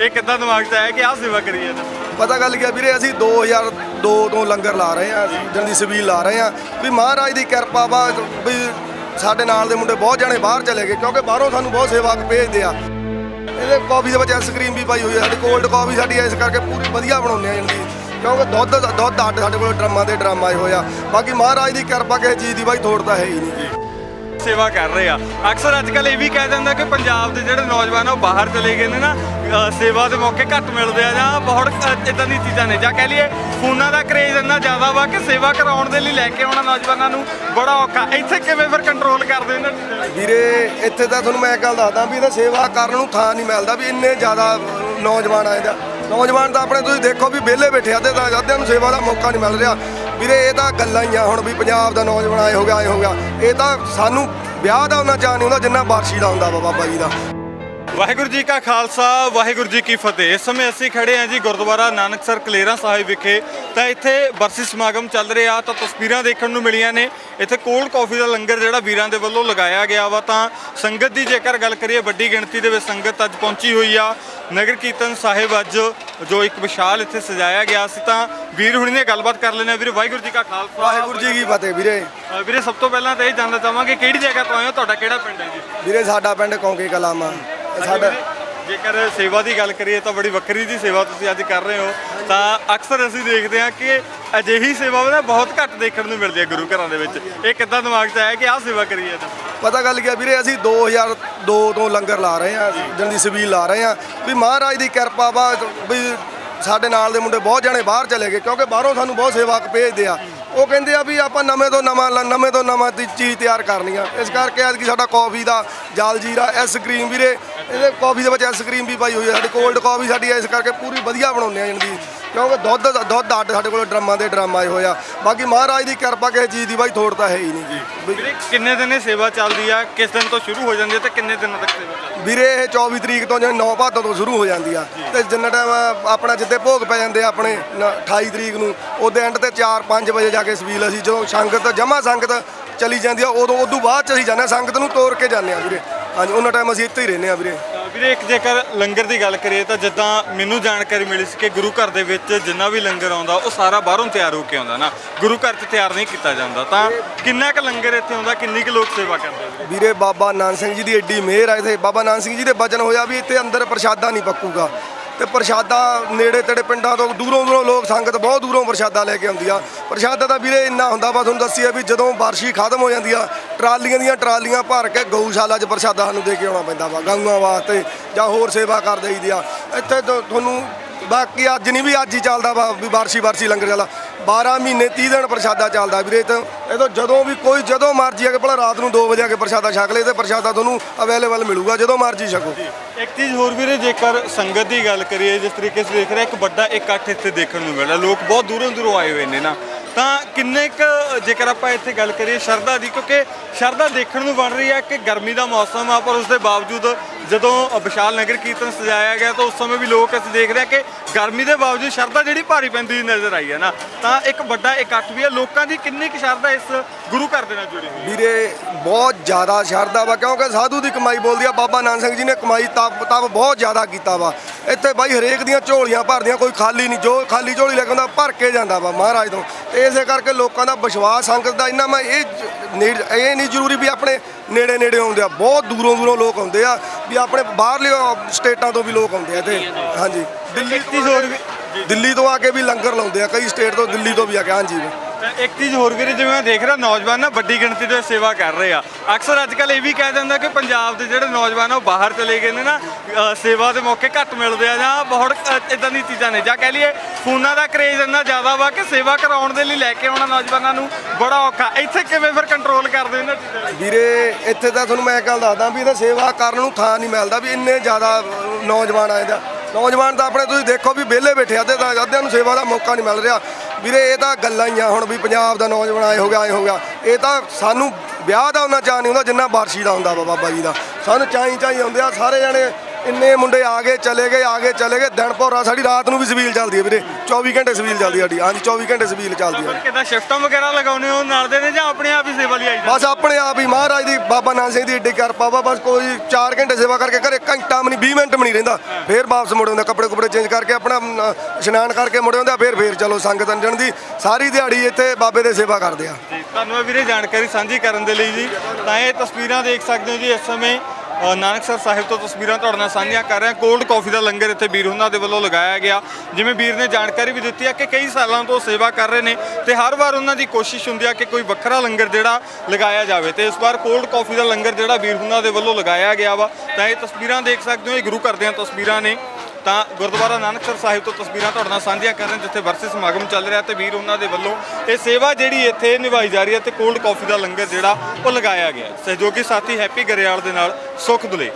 ਇਹ ਕਿੱਦਾਂ ਦਿਮਾਗ 'ਚ ਆਇਆ ਕਿ ਆਹ ਸੇਵਾ ਕਰੀਏ ਪਤਾ ਗੱਲ ਕੀ ਆ ਵੀਰੇ, ਅਸੀਂ 2002 ਤੋਂ ਲੰਗਰ ਲਾ ਰਹੇ ਆ ਜਨ ਦੀ ਸਬੀਲ ਲਾ ਰਹੇ ਆ। ਵੀ ਮਹਾਰਾਜ ਦੀ ਕਿਰਪਾ ਵਾ, ਵੀ ਸਾਡੇ ਨਾਲ ਦੇ ਮੁੰਡੇ ਬਹੁਤ ਜਾਣੇ ਬਾਹਰ ਚਲੇ ਗਏ, ਕਿਉਂਕਿ ਬਾਹਰੋਂ ਸਾਨੂੰ ਬਹੁਤ ਸੇਵਾ ਭੇਜਦੇ ਆ। ਇਹਦੇ ਕਾਫੀ ਦੇ ਵਿੱਚ ਆਈਸਕ੍ਰੀਮ ਵੀ ਪਾਈ ਹੋਈ ਹੈ ਸਾਡੀ ਕੋਲਡ ਕਾਫੀ ਸਾਡੀ ਇਸ ਕਰਕੇ ਪੂਰੀ ਵਧੀਆ ਬਣਾਉਂਦੇ ਆ ਜਲਦੀ। ਕਿਉਂਕਿ ਦੁੱਧ ਦੁੱਧ ਅੱਡ ਸਾਡੇ ਕੋਲ ਡਰਮਾਂ ਦੇ ਡਰਮ ਆਏ ਹੋਇਆ ਬਾਕੀ ਮਹਾਰਾਜ ਦੀ ਕਿਰਪਾ ਕਿਸੇ ਚੀਜ਼ ਦੀ ਬਾਈ ਥੋੜ ਤਾਂ ਹੈ ਹੀ ਨਹੀਂ ਜੀ। ਸੇਵਾ ਕਰ ਰਹੇ ਆ। ਅਕਸਰ ਅੱਜ ਕੱਲ ਇਹ ਵੀ ਕਹਿ ਦਿੰਦਾ ਕਿ ਪੰਜਾਬ ਦੇ ਜਿਹੜੇ ਨੌਜਵਾਨ ਆ ਉਹ ਬਾਹਰ ਚਲੇ ਗਏ ਨੇ ਨਾ ਅ, ਸੇਵਾ ਦੇ ਮੌਕੇ ਘੱਟ ਮਿਲਦੇ ਆ ਜਾਂ ਬਹੁਤ ਇਦਾਂ ਦੀਆਂ ਚੀਜ਼ਾਂ ਨੇ। ਜਾਂ ਕਹਿ ਲਈਏ ਫੋਨਾਂ ਦਾ ਕਰੇਜ਼ ਇੰਨਾ ਜ਼ਿਆਦਾ ਵਾ ਕਿ ਸੇਵਾ ਕਰਾਉਣ ਦੇ ਲਈ ਲੈ ਕੇ ਆਉਣਾ ਨੌਜਵਾਨਾਂ ਨੂੰ ਬੜਾ ਔਖਾ। ਇੱਥੇ ਕਿਵੇਂ ਫਿਰ ਕੰਟਰੋਲ ਕਰਦੇ ਨੇ? ਵੀਰੇ ਇੱਥੇ ਤਾਂ ਤੁਹਾਨੂੰ ਮੈਂ ਇੱਕ ਗੱਲ ਦੱਸਦਾ ਵੀ ਇਹਦਾ ਸੇਵਾ ਕਰਨ ਨੂੰ ਥਾਂ ਨਹੀਂ ਮਿਲਦਾ ਵੀ ਇੰਨੇ ਜ਼ਿਆਦਾ ਨੌਜਵਾਨ ਆਏ ਦਾ। ਨੌਜਵਾਨ ਤਾਂ ਆਪਣੇ ਤੁਸੀਂ ਦੇਖੋ ਵੀ ਵਿਹਲੇ ਬੈਠੇ ਆ ਤੇ ਤਾਂ ਅੱਧਿਆਂ ਨੂੰ ਸੇਵਾ ਦਾ ਮੌਕਾ ਨਹੀਂ ਮਿਲ ਰਿਹਾ। ਵੀਰੇ, ਇਹ ਤਾਂ ਗੱਲਾਂ ਹੀ ਆ ਹੁਣ ਵੀ ਪੰਜਾਬ ਦਾ ਨੌਜਵਾਨ ਆਏ ਹੋ ਗਿਆ ਆਏ ਹੋ ਗਿਆ ਇਹ ਤਾਂ ਸਾਨੂੰ ਵਿਆਹ ਦਾ ਉਹਨਾਂ ਚਾਹ ਨਹੀਂ ਹੁੰਦਾ, ਜਿੰਨਾ ਬਾਰਸ਼ੀ ਦਾ ਹੁੰਦਾ ਵਾ ਬਾਬਾ ਜੀ ਦਾ। ਵਾਹਿਗੁਰੂ ਜੀ ਕਾ ਖਾਲਸਾ ਵਾਹਿਗੁਰੂ ਜੀ ਕੀ ਫਤਿਹ। ਇਸ ਸਮੇਂ ਅਸੀਂ ਖੜੇ ਹਾਂ ਜੀ ਗੁਰਦੁਆਰਾ ਨਾਨਕਸਰ ਕਲੇਰਾ ਸਾਹਿਬ ਵਿਖੇ। ਤਾਂ ਇੱਥੇ ਬਰਸੀ ਸਮਾਗਮ ਚੱਲ ਰਿਹਾ ਤਾਂ ਤਸਵੀਰਾਂ ਦੇਖਣ ਨੂੰ ਮਿਲੀਆਂ ਨੇ। ਇੱਥੇ ਕੋਲਡ ਕਾਫੀ ਦਾ ਲੰਗਰ ਜਿਹੜਾ ਵੀਰਾਂ ਦੇ ਵੱਲੋਂ ਲਗਾਇਆ ਗਿਆ ਵਾ। ਤਾਂ ਸੰਗਤ ਦੀ ਜੇਕਰ ਗੱਲ ਕਰੀਏ ਵੱਡੀ ਗਿਣਤੀ ਦੇ ਵਿੱਚ ਸੰਗਤ ਅੱਜ ਪਹੁੰਚੀ ਹੋਈ ਆ। ਨਗਰ ਕੀਰਤਨ ਸਾਹਿਬ ਅੱਜ ਜੋ ਇੱਕ ਵਿਸ਼ਾਲ ਇੱਥੇ ਸਜਾਇਆ ਗਿਆ ਸੀ ਤਾਂ ਵੀਰ ਹੁਣੀ ਨੇ ਗੱਲਬਾਤ ਕਰ ਲੈਣਾ ਵੀਰ ਵਾਹਿਗੁਰੂ ਜੀ ਕਾ ਖਾਲਸਾ ਵਾਹਿਗੁਰੂ ਜੀ ਕੀ ਫਤਿਹ ਵੀਰੇ। ਵੀਰੇ ਸਭ ਤੋਂ ਪਹਿਲਾਂ ਤਾਂ ਇਹ ਜਾਣਨਾ ਚਾਹਾਂਗੇ ਕਿਹੜੀ ਜਗ੍ਹਾ ਤੋਂ ਆਏ ਹੋ? ਤੁਹਾਡਾ ਕਿਹੜਾ ਪਿੰਡ ਹੈ ਜੀ? ਵੀਰੇ ਸਾਡਾ ਪਿੰਡ ਕੌਂਕੇ ਕਲਾਮਾ ਸਾਡਾ ਜੇਕਰ ਸੇਵਾ ਦੀ ਗੱਲ ਕਰੀਏ ਤਾਂ ਬੜੀ ਵੱਖਰੀ ਦੀ ਸੇਵਾ ਤੁਸੀਂ ਅੱਜ ਕਰ ਰਹੇ ਹੋ। ਤਾਂ ਅਕਸਰ ਅਸੀਂ ਦੇਖਦੇ ਹਾਂ ਕਿ ਅਜਿਹੀ ਸੇਵਾ ਨਾ ਬਹੁਤ ਘੱਟ ਦੇਖਣ ਨੂੰ ਮਿਲਦੀ ਹੈ ਗੁਰੂ ਘਰਾਂ ਦੇ ਵਿੱਚ। ਇਹ ਕਿੱਦਾਂ ਦਿਮਾਗ 'ਚ ਆਇਆ ਕਿ ਆਹ ਸੇਵਾ ਕਰੀਏ ਤਾਂ ਪਤਾ ਗੱਲ ਕੀ ਆ ਵੀਰੇ ਅਸੀਂ 2002 ਤੋਂ ਲੰਗਰ ਲਾ ਰਹੇ ਆ ਦਿਨ ਦੀ ਸਬੀਲ ਲਾ ਰਹੇ ਆ ਵੀ ਮਹਾਰਾਜ ਦੀ ਕਿਰਪਾ ਵਾ ਵੀ ਸਾਡੇ ਨਾਲ ਦੇ ਮੁੰਡੇ ਬਹੁਤ ਜਣੇ ਬਾਹਰ ਚਲੇ ਗਏ ਕਿਉਂਕਿ ਬਾਹਰੋਂ ਸਾਨੂੰ ਬਹੁਤ ਸੇਵਾ ਭੇਜਦੇ ਆ। ਉਹ ਕਹਿੰਦੇ ਆ ਵੀ ਆਪਾਂ ਨਵੇਂ ਤੋਂ ਨਵਾਂ ਲ- ਨਵੇਂ ਤੋਂ ਨਵਾਂ ਦੀ ਚੀਜ਼ ਤਿਆਰ ਕਰਨੀ ਆ। ਇਸ ਕਰਕੇ ਐਤਕੀ ਸਾਡਾ ਕਾਫੀ ਦਾ ਜਲ ਜੀਰਾ ਆਈਸਕ੍ਰੀਮ ਵੀਰੇ। ਇਹਦੇ ਕਾਫੀ ਦੇ ਵਿੱਚ ਆਈਸਕ੍ਰੀਮ ਵੀ ਪਾਈ ਹੋਈ ਹੈ ਸਾਡੀ ਕੋਲਡ ਕਾਫੀ ਸਾਡੀ ਇਸ ਕਰਕੇ ਪੂਰੀ ਵਧੀਆ ਬਣਾਉਂਦੇ ਆ ਜਲਦੀ ਕਿਉਂਕਿ ਦੁੱਧ ਦੁੱਧ ਅੱਡ ਸਾਡੇ ਕੋਲ ਡਰਮਾਂ ਦੇ ਡਰਮ ਆਏ ਹੋਏ ਆ ਬਾਕੀ ਮਹਾਰਾਜ ਦੀ ਕਿਰਪਾ ਕਿਸੇ ਚੀਜ਼ ਦੀ ਬਾਈ ਥੋੜ ਤਾਂ ਹੈ ਹੀ ਨਹੀਂ ਜੀ। ਵੀ ਵੀਰੇ, ਕਿੰਨੇ ਦਿਨ ਇਹ ਸੇਵਾ ਚੱਲਦੀ ਆ? ਕਿਸ ਦਿਨ ਤੋਂ ਸ਼ੁਰੂ ਹੋ ਜਾਂਦੀ ਹੈ ਤੇ ਕਿੰਨੇ ਦਿਨਾਂ ਤੱਕ ਸੇਵਾ ਚੱਲਦੀ ਵੀਰੇ, ਇਹ 24 ਤਰੀਕ ਤੋਂ ਜਿਵੇਂ 9 ਭਾਦੋਂ ਤੋਂ ਸ਼ੁਰੂ ਹੋ ਜਾਂਦੀ ਆ। ਤੇ ਜਿੰਨਾ ਟਾਈਮ ਆਪਣਾ ਜਿੱਦੇ ਭੋਗ ਪੈ ਜਾਂਦੇ ਆ ਆਪਣੇ, ਨ- 28 ਤਰੀਕ ਨੂੰ, ਉਹਦੇ ਐਂਡ ਤੇ 4-5 ਵਜੇ ਜਾ ਕੇ ਸਵੀਲ ਅਸੀਂ ਜਦੋਂ ਸੰਗਤ ਜਮਾ ਸੰਗਤ ਚਲੀ ਜਾਂਦੀ ਆ, ਉਦੋਂ ਉਦੋਂ ਬਾਅਦ ਚ ਅਸੀਂ ਜਾਂਦੇ ਹਾਂ ਸੰਗਤ ਨੂੰ ਤੋੜ ਕੇ ਜਾਂਦੇ ਆ ਵੀਰੇ। ਹਾਂਜੀ ਉਹਨਾਂ ਟਾਈਮ ਅਸੀਂ ਇੱਥੇ ਹੀ ਰਹਿੰਦੇ ਆ ਵੀਰੇ। ਵੀਰੇ, ਇੱਕ ਜੇਕਰ ਲੰਗਰ ਦੀ ਗੱਲ ਕਰੀਏ ਤਾਂ ਜਿੱਦਾਂ ਮੈਨੂੰ ਜਾਣਕਾਰੀ ਮਿਲੀ ਸੀ ਕਿ ਗੁਰੂ ਘਰ ਦੇ ਵਿੱਚ ਜਿੰਨਾ ਵੀ ਲੰਗਰ ਆਉਂਦਾ, ਉਹ ਸਾਰਾ ਬਾਹਰੋਂ ਤਿਆਰ ਹੋ ਕੇ ਆਉਂਦਾ ਨਾ। ਗੁਰੂ ਘਰ 'ਚ ਤਿਆਰ ਨਹੀਂ ਕੀਤਾ ਜਾਂਦਾ। ਤਾਂ ਕਿੰਨਾ ਕੁ ਲੰਗਰ ਇੱਥੇ ਆਉਂਦਾ, ਕਿੰਨੀ ਕੁ ਲੋਕ ਸੇਵਾ ਕਰਦੇ ਨੇ ਵੀਰੇ? ਬਾਬਾ ਨਾਨਕ ਸਿੰਘ ਜੀ ਦੀ ਐਡੀ ਮਿਹਰ ਆ ਇੱਥੇ। ਬਾਬਾ ਨਾਨਕ ਸਿੰਘ ਜੀ ਦੇ ਬਚਨ ਹੋਇਆ ਵੀ ਇੱਥੇ ਅੰਦਰ ਪ੍ਰਸ਼ਾਦਾ ਨਹੀਂ ਪੱਕੂਗਾ। ਤੇ ਪ੍ਰਸ਼ਾਦਾ ਨੇੜੇ ਤੇੜੇ ਪਿੰਡਾਂ ਤੋਂ ਦੂਰੋਂ ਦੂਰੋਂ ਲੋਕ ਸੰਗਤ ਬਹੁਤ ਦੂਰੋਂ ਪ੍ਰਸ਼ਾਦਾ ਲੈ ਕੇ ਆਉਂਦੀ ਆ। ਪ੍ਰਸ਼ਾਦਾ ਤਾਂ ਵੀਰੇ ਇੰਨਾ ਹੁੰਦਾ ਵਾ ਤੁਹਾਨੂੰ ਦੱਸੀਏ ਵੀ ਜਦੋਂ ਬਾਰਸ਼ੀ ਖਤਮ ਹੋ ਜਾਂਦੀ ਆ ਟਰਾਲੀਆਂ ਦੀਆਂ ਟਰਾਲੀਆਂ ਭਰ ਕੇ ਗਊਸ਼ਾਲਾ 'ਚ ਪ੍ਰਸ਼ਾਦਾ ਸਾਨੂੰ ਦੇ ਕੇ ਆਉਣਾ ਪੈਂਦਾ ਵਾ, ਗਊਆਂ ਵਾਸਤੇ ਜਾਂ ਹੋਰ ਸੇਵਾ ਕਰ ਦੇਈਦੀ ਆ। ਇੱਥੇ ਤੋਂ ਤੁਹਾਨੂੰ ਬਾਕੀ ਅੱਜ ਨਹੀਂ ਵੀ ਅੱਜ ਹੀ ਚੱਲਦਾ ਵਾ, ਵੀ ਬਾਰਸ਼ੀ ਬਾਰਸ਼ੀ ਲੰਗਰ ਚੱਲਦਾ। 12 ਮਹੀਨੇ 30 ਦਿਨ ਪ੍ਰਸ਼ਾਦਾ ਚੱਲਦਾ ਵੀਰੇ ਤਾਂ ਇਹ ਤੋਂ ਜਦੋਂ ਵੀ ਕੋਈ, ਜਦੋਂ ਮਰਜ਼ੀ ਆ ਕੇ ਭਲਾ ਰਾਤ ਨੂੰ 2 ਵਜੇ ਆ ਕੇ ਪ੍ਰਸ਼ਾਦਾ ਛਕ ਲਏ ਤੇ ਪ੍ਰਸ਼ਾਦਾ ਤੁਹਾਨੂੰ ਅਵੇਲੇਬਲ ਮਿਲੂਗਾ, ਜਦੋਂ ਮਰਜ਼ੀ ਛਕੋ। ਇੱਕ ਚੀਜ਼ ਹੋਰ ਵੀਰੇ, ਜੇਕਰ ਸੰਗਤ ਦੀ ਗੱਲ ਕਰੀਏ, ਜਿਸ ਤਰੀਕੇ ਸੇ ਦੇਖ ਰਿਹਾ, ਇੱਕ ਵੱਡਾ ਇਕੱਠ ਇੱਥੇ ਦੇਖਣ ਨੂੰ ਮਿਲਦਾ। ਲੋਕ ਬਹੁਤ ਦੂਰੋਂ ਦੂਰੋਂ ਆਏ ਹੋਏ ਨੇ ਨਾ। ਤਾਂ ਕਿੰਨੇ ਕ, ਜੇਕਰ ਆਪਾਂ ਇੱਥੇ ਗੱਲ ਕਰੀਏ ਸ਼ਰਧਾ ਦੀ, ਕਿਉਂਕਿ ਸ਼ਰਧਾ ਦੇਖਣ ਨੂੰ ਬਣ ਰਹੀ ਹੈ ਕਿ ਗਰਮੀ ਦਾ ਮੌਸਮ ਆ, ਪਰ ਉਸ ਦੇ ਬਾਵਜੂਦ ਜਦੋਂ ਵਿਸ਼ਾਲ ਨਗਰ ਕੀਰਤਨ ਸਜਾਇਆ ਗਿਆ ਤਾਂ ਉਸ ਸਮੇਂ ਵੀ ਲੋਕ ਅਸੀਂ ਦੇਖ ਰਹੇ ਹਾਂ ਕਿ ਗਰਮੀ ਦੇ ਬਾਵਜੂਦ ਸ਼ਰਧਾ ਜਿਹੜੀ ਭਾਰੀ ਪੈਂਦੀ ਨਜ਼ਰ ਆਈ ਹੈ ਨਾ। ਤਾਂ ਇੱਕ ਵੱਡਾ ਇਕੱਠ ਵੀ ਹੈ, ਲੋਕਾਂ ਦੀ ਕਿੰਨੀ ਕੁ ਸ਼ਰਧਾ ਇਸ ਗੁਰੂ ਘਰ ਦੇ ਨਾਲ ਜੁੜੀ ਹੋਈ ਵੀਰੇ, ਬਹੁਤ ਜ਼ਿਆਦਾ ਸ਼ਰਧਾ ਵਾ, ਕਿਉਂਕਿ ਸਾਧੂ ਦੀ ਕਮਾਈ ਬੋਲਦੀ ਆ, ਬਾਬਾ ਨਾਨਕ ਸਿੰਘ ਜੀ ਨੇ ਕਮਾਈ ਤਪ ਤਪ ਬਹੁਤ ਜ਼ਿਆਦਾ ਕੀਤਾ ਵਾ। ਇੱਥੇ ਬਾਈ ਹਰੇਕ ਦੀਆਂ ਝੋਲੀਆਂ ਭਰਦੀਆਂ, ਕੋਈ ਖਾਲੀ ਨਹੀਂ, ਜੋ ਖਾਲੀ ਝੋਲੀ ਲੈ ਕੇ ਆਉਂਦਾ, ਭਰ ਕੇ ਜਾਂਦਾ ਵਾ ਮਹਾਰਾਜ ਤੋਂ। ਤੇ ਇਸੇ ਕਰਕੇ ਲੋਕਾਂ ਦਾ ਵਿਸ਼ਵਾਸ ਸੰਗਤ ਦਾ ਇੰਨਾ ਮੈਂ ਇਹ ਨੇੜ- ਇਹ ਨਹੀਂ ਜ਼ਰੂਰੀ ਵੀ ਆਪਣੇ ਨੇੜੇ ਨੇੜੇ ਆਉਂਦੇ ਆ, ਬਹੁਤ ਦੂਰੋਂ ਦੂਰੋਂ ਲੋਕ ਆਉਂਦੇ ਆ। ਵੀ ਆਪਣੇ ਬਾਹਰਲੇ ਸਟੇਟਾਂ ਤੋਂ ਵੀ ਲੋਕ ਆਉਂਦੇ ਆ ਇੱਥੇ। ਹਾਂਜੀ ਦਿੱਲੀ ਦਿੱਲੀ ਤੋਂ ਆ ਕੇ ਵੀ ਲੰਗਰ ਲਾਉਂਦੇ ਆ ਕਈ ਸਟੇਟ ਤੋਂ ਦਿੱਲੀ ਤੋਂ ਵੀ ਆ ਕੇ ਹਾਂਜੀ। ਇੱਕ ਚੀਜ਼ ਹੋਰ ਵੀਰੇ ਜਿਵੇਂ ਮੈਂ ਦੇਖ ਰਿਹਾ ਨੌਜਵਾਨ ਨਾ ਵੱਡੀ ਗਿਣਤੀ ਦੇ ਵਿੱਚ ਸੇਵਾ ਕਰ ਰਹੇ ਆ। ਅਕਸਰ ਅੱਜ ਕੱਲ ਇਹ ਵੀ ਕਹਿ ਦਿੰਦਾ ਕਿ ਪੰਜਾਬ ਦੇ ਜਿਹੜੇ ਨੌਜਵਾਨ ਆ ਉਹ ਬਾਹਰ ਚਲੇ ਗਏ ਨੇ ਨਾ ਅ, ਸੇਵਾ ਦੇ ਮੌਕੇ ਘੱਟ ਮਿਲਦੇ ਆ ਜਾਂ ਬਹੁਤ ਇਦਾਂ ਦੀਆਂ ਚੀਜ਼ਾਂ ਨੇ। ਜਾਂ ਕਹਿ ਲਈਏ ਫੋਨਾਂ ਦਾ ਕਰੇਜ਼ ਇੰਨਾ ਜ਼ਿਆਦਾ ਵਾ ਕਿ ਸੇਵਾ ਕਰਾਉਣ ਦੇ ਲਈ ਲੈ ਕੇ ਆਉਣਾ ਨੌਜਵਾਨਾਂ ਨੂੰ ਬੜਾ ਔਖਾ। ਇੱਥੇ ਕਿਵੇਂ ਫਿਰ ਕੰਟਰੋਲ ਕਰਦੇ ਇਹਨਾਂ ਚੀਜ਼ਾਂ ਨੂੰ? ਵੀਰੇ ਇੱਥੇ ਤਾਂ ਤੁਹਾਨੂੰ ਮੈਂ ਇੱਕ ਗੱਲ ਦੱਸਦਾ ਵੀ ਇਹਦਾ ਸੇਵਾ ਕਰਨ ਨੂੰ ਥਾਂ ਨਹੀਂ ਮਿਲਦਾ ਵੀ ਇੰਨੇ ਜ਼ਿਆਦਾ ਨੌਜਵਾਨ ਆਏ ਦਾ ਨੌਜਵਾਨ ਤਾਂ ਆਪਣੇ ਤੁਸੀਂ ਦੇਖੋ ਵੀ ਵਿਹਲੇ ਬੈਠੇ ਆ ਤਾਂ ਅੱਧਿਆਂ ਨੂੰ ਸੇਵਾ ਦਾ ਮੌਕਾ ਨਹੀਂ ਮਿਲ ਰਿਹਾ। ਵੀਰੇ, ਇਹ ਤਾਂ ਗੱਲਾਂ ਹੀ ਆ ਹੁਣ ਵੀ ਪੰਜਾਬ ਦਾ ਨੌਜਵਾਨ ਆਏ ਹੋ ਗਿਆ, ਆਏ ਹੋ ਗਿਆ। ਇਹ ਤਾਂ ਸਾਨੂੰ ਵਿਆਹ ਦਾ ਉਹਨਾਂ ਚਾਹ ਨਹੀਂ ਹੁੰਦਾ, ਜਿੰਨਾ ਬਾਰਸ਼ੀ ਦਾ ਹੁੰਦਾ ਵਾ ਬਾਬਾ ਜੀ ਦਾ। ਸਾਨੂੰ ਚਾਈ ਚਾਈ ਆਉਂਦੇ ਆ, ਸਾਰੇ ਜਣੇ ਇੰਨੇ ਮੁੰਡੇ ਆ ਗਏ ਚਲੇ ਗਏ ਆ ਗਏ ਚਲੇ ਗਏ। ਦਿਨ ਭੋਰਾ ਸਾਡੀ ਰਾਤ ਨੂੰ ਵੀ ਸਬੀਲ ਚੱਲਦੀ ਹੈ ਵੀਰੇ। 24 ਘੰਟੇ ਸਬੀਲ ਚੱਲਦੀ ਸਾਡੀ। ਹਾਂਜੀ 24 ਘੰਟੇ ਸਬੀਲ ਚੱਲਦੀ ਹੈ। ਕਿਦਾਂ ਸ਼ਿਫਟਾਂ ਵਗੈਰਾ ਲਗਾਉਨੇ ਹੋ? ਨਾਲ ਦੇ ਨੇ ਜਾਂ ਆਪਣੇ ਆਪ ਹੀ ਸੇਵਾ ਲਈ ਆਈ ਬਸ ਆਪਣੇ ਆਪ ਹੀ। ਮਹਾਰਾਜ ਦੀ ਬਾਬਾ ਨਾਨਕ ਸਿੰਘ ਦੀ ਏਡੀ ਕਿਰਪਾ ਵਾ। ਬਸ ਕੋਈ 4 ਘੰਟੇ ਸੇਵਾ ਕਰਕੇ ਘਰੇ ਘੰਟਾ ਵੀ ਨਹੀਂ 20 ਮਿੰਟ ਵੀ ਨਹੀਂ ਰਹਿੰਦਾ। ਫੇਰ ਵਾਪਸ ਮੁੜ ਆਉਂਦਾ ਕੱਪੜੇ ਕੁਪੜੇ ਚੇਂਜ ਕਰਕੇ ਆਪਣਾ ਇਸ਼ਨਾਨ ਕਰਕੇ ਮੁੜ ਆਉਂਦਾ ਫੇਰ ਫੇਰ ਚਲੋ ਸੰਗਤ ਅੰਜਣ ਦੀ। ਸਾਰੀ ਦਿਹਾੜੀ ਇੱਥੇ ਬਾਬੇ ਦੇ ਸੇਵਾ ਕਰਦੇ ਆ। ਧੰਨਵਾਦ ਵੀਰੇ ਜਾਣਕਾਰੀ ਸਾਂਝੀ ਕਰਨ ਦੇ ਲਈ ਜੀ। ਤਾਂ ਇਹ ਤਸਵੀਰਾਂ ਦੇਖ ਸਕਦੇ ਹੋ ਜੀ ਇਸ ਸਮੇਂ। ਨਾਨਕਸਰ ਸਾਹਿਬ ਤੋਂ ਤਸਵੀਰਾਂ ਤੁਹਾਡੇ ਨਾਲ ਸਾਂਝੀਆਂ ਕਰ ਰਹੇ ਹਾਂ। ਕੋਲਡ ਕਾਫੀ ਦਾ ਲੰਗਰ ਇੱਥੇ ਵੀਰ ਉਹਨਾਂ ਦੇ ਵੱਲੋਂ ਲਗਾਇਆ ਗਿਆ। ਜਿਵੇਂ ਵੀਰ ਨੇ ਜਾਣਕਾਰੀ ਵੀ ਦਿੱਤੀ ਹੈ ਕਿ ਕਈ ਸਾਲਾਂ ਤੋਂ ਸੇਵਾ ਕਰ ਰਹੇ ਨੇ ਤੇ ਹਰ ਵਾਰ ਉਹਨਾਂ ਦੀ ਕੋਸ਼ਿਸ਼ ਹੁੰਦੀ ਆ ਕਿ ਕੋਈ ਵੱਖਰਾ ਲੰਗਰ ਜਿਹੜਾ ਲਗਾਇਆ ਜਾਵੇ। ਤੇ ਇਸ ਵਾਰ ਕੋਲਡ ਕਾਫੀ ਦਾ ਲੰਗਰ ਜਿਹੜਾ ਵੀਰ ਉਹਨਾਂ ਦੇ ਵੱਲੋਂ ਲਗਾਇਆ ਗਿਆ ਵਾ। ਤਾਂ ਇਹ ਤਸਵੀਰਾਂ ਦੇਖ ਸਕਦੇ ਹੋ, ਇਹ ਗੁਰੂ ਘਰ ਦੀਆਂ ਤਸਵੀਰਾਂ ਨੇ। ਤਾਂ ਗੁਰਦੁਆਰਾ ਨਾਨਕਸਰ ਸਾਹਿਬ ਤੋਂ ਤਸਵੀਰਾਂ ਤੁਹਾਡੇ ਨਾਲ ਸਾਂਝੀਆਂ ਕਰ ਰਹੇ ਜਿੱਥੇ ਵਰਸੀ ਸਮਾਗਮ ਚੱਲ ਰਿਹਾ ਤੇ ਵੀਰ ਉਹਨਾਂ ਦੇ ਵੱਲੋਂ ਇਹ ਸੇਵਾ ਜਿਹੜੀ ਇੱਥੇ ਨਿਭਾਈ ਜਾ ਰਹੀ ਹੈ ਤੇ ਕੋਲਡ ਕਾਫੀ ਦਾ ਲੰਗਰ ਜਿਹੜਾ ਉਹ ਲਗਾਇਆ ਗਿਆ ਸਹਿਯੋਗੀ ਸਾਥੀ ਹੈਪੀ ਗਰੇਵਾਲ ਦੇ ਨਾਲ ਸੁਖ ਦੁਲੇ।